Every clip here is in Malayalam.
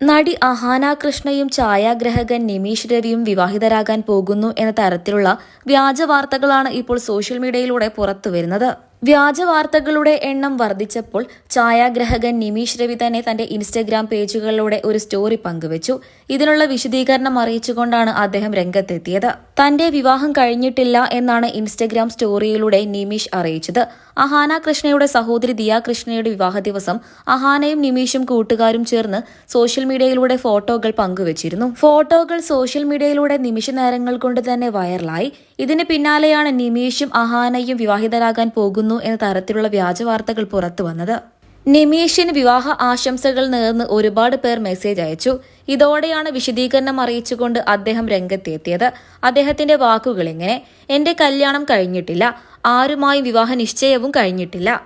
നടി അഹാന കൃഷ്ണയും ഛായാഗ്രഹകൻ നിമീഷ് രവിയും വിവാഹിതരാകാൻ പോകുന്നു എന്ന തരത്തിലുള്ള വ്യാജ വാർത്തകളാണ് ഇപ്പോൾ സോഷ്യൽ മീഡിയയിലൂടെ പുറത്തുവരുന്നത്. വ്യാജ വാർത്തകളുടെ എണ്ണം വർദ്ധിച്ചപ്പോൾ ഛായാഗ്രഹകൻ നിമീഷ് രവി തന്നെ തന്റെ ഇൻസ്റ്റഗ്രാം പേജുകളിലൂടെ ഒരു സ്റ്റോറി പങ്കുവച്ചു. ഇതിനുള്ള വിശദീകരണം അറിയിച്ചുകൊണ്ടാണ് അദ്ദേഹം രംഗത്തെത്തിയത്. തന്റെ വിവാഹം കഴിഞ്ഞിട്ടില്ല എന്നാണ് ഇൻസ്റ്റഗ്രാം സ്റ്റോറിയിലൂടെ നിമീഷ് അറിയിച്ചത്. അഹാന കൃഷ്ണയുടെ സഹോദരി ദിയ കൃഷ്ണയുടെ വിവാഹ ദിവസം അഹാനയും നിമീഷും കൂട്ടുകാരും ചേർന്ന് സോഷ്യൽ മീഡിയയിലൂടെ ഫോട്ടോകൾ പങ്കുവച്ചിരുന്നു. ഫോട്ടോകൾ സോഷ്യൽ മീഡിയയിലൂടെ നിമിഷ നേരങ്ങൾ കൊണ്ട് തന്നെ വൈറലായി. ഇതിന് പിന്നാലെയാണ് നിമീഷും അഹാനയും വിവാഹിതരാകാൻ പോകുന്നു എന്ന തരത്തിലുള്ള വ്യാജ വാർത്തകൾ പുറത്തു വന്നത്. നിമീഷിന് വിവാഹ ആശംസകൾ നേർന്ന് ഒരുപാട് പേർ മെസ്സേജ് അയച്ചു. ഇതോടെയാണ് വിശദീകരണം അറിയിച്ചുകൊണ്ട് അദ്ദേഹം രംഗത്തെത്തിയത്. അദ്ദേഹത്തിന്റെ വാക്കുകൾ ഇങ്ങനെ എന്റെ കല്യാണം കഴിഞ്ഞിട്ടില്ല. ആരുമായും വിവാഹ നിശ്ചയവും കഴിഞ്ഞിട്ടില്ല.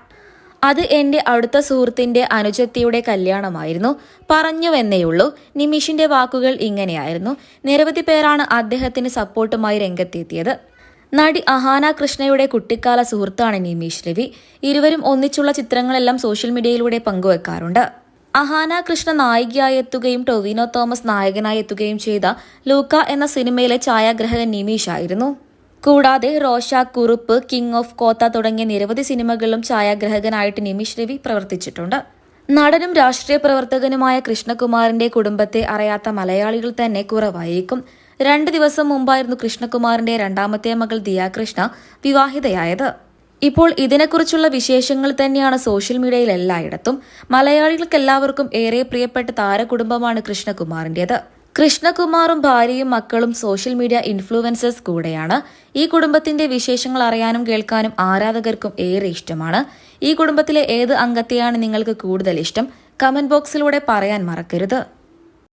അത് എന്റെ അടുത്ത സുഹൃത്തിന്റെ അനുജത്തിയുടെ കല്യാണമായിരുന്നു. പറഞ്ഞുവെന്നേയുള്ളൂ. നിമിഷിന്റെ വാക്കുകൾ ഇങ്ങനെയായിരുന്നു. നിരവധി പേരാണ് അദ്ദേഹത്തിന് സപ്പോർട്ടുമായി രംഗത്തെത്തിയത്. നടി അഹാന കൃഷ്ണയുടെ കുട്ടിക്കാല സുഹൃത്താണ് നിമീഷ് രവി. ഇരുവരും ഒന്നിച്ചുള്ള ചിത്രങ്ങളെല്ലാം സോഷ്യൽ മീഡിയയിലൂടെ പങ്കുവെക്കാറുണ്ട്. അഹാന കൃഷ്ണ നായികയായി എത്തുകയും ടൊവിനോ തോമസ് നായകനായി എത്തുകയും ചെയ്ത ലൂക്ക എന്ന സിനിമയിലെ ഛായാഗ്രഹകൻ നിമീഷ് ആയിരുന്നു. കൂടാതെ Rorschach Kurup king of Kotha തുടങ്ങിയ നിരവധി സിനിമകളിലും ഛായാഗ്രഹകനായിട്ട് നിമിഷ് രവി പ്രവർത്തിച്ചിട്ടുണ്ട്. നടനും രാഷ്ട്രീയ പ്രവർത്തകനുമായ കൃഷ്ണകുമാറിന്റെ കുടുംബത്തെ അറിയാത്ത മലയാളികൾ തന്നെ കുറവായിരിക്കും. രണ്ട് ദിവസം മുമ്പായിരുന്നു കൃഷ്ണകുമാറിന്റെ രണ്ടാമത്തെ മകൾ ദിയാകൃഷ്ണ വിവാഹിതയായത്. ഇപ്പോൾ ഇതിനെക്കുറിച്ചുള്ള വിശേഷങ്ങൾ തന്നെയാണ് സോഷ്യൽ മീഡിയയിൽ എല്ലായിടത്തും. മലയാളികൾക്കെല്ലാവർക്കും ഏറെ പ്രിയപ്പെട്ട താരകുടുംബമാണ് കൃഷ്ണകുമാറിന്റേത്. കൃഷ്ണകുമാറും ഭാര്യയും മക്കളും സോഷ്യൽ മീഡിയ ഇൻഫ്ലുവൻസേഴ്സ് കൂടെയാണ്. ഈ കുടുംബത്തിന്റെ വിശേഷങ്ങൾ അറിയാനും കേൾക്കാനും ആരാധകർക്കും ഏറെ ഇഷ്ടമാണ്. ഈ കുടുംബത്തിലെ ഏത് അംഗത്തെയാണ് നിങ്ങൾക്ക് കൂടുതൽ ഇഷ്ടം? കമന്റ് ബോക്സിലൂടെ പറയാൻ മറക്കരുത്.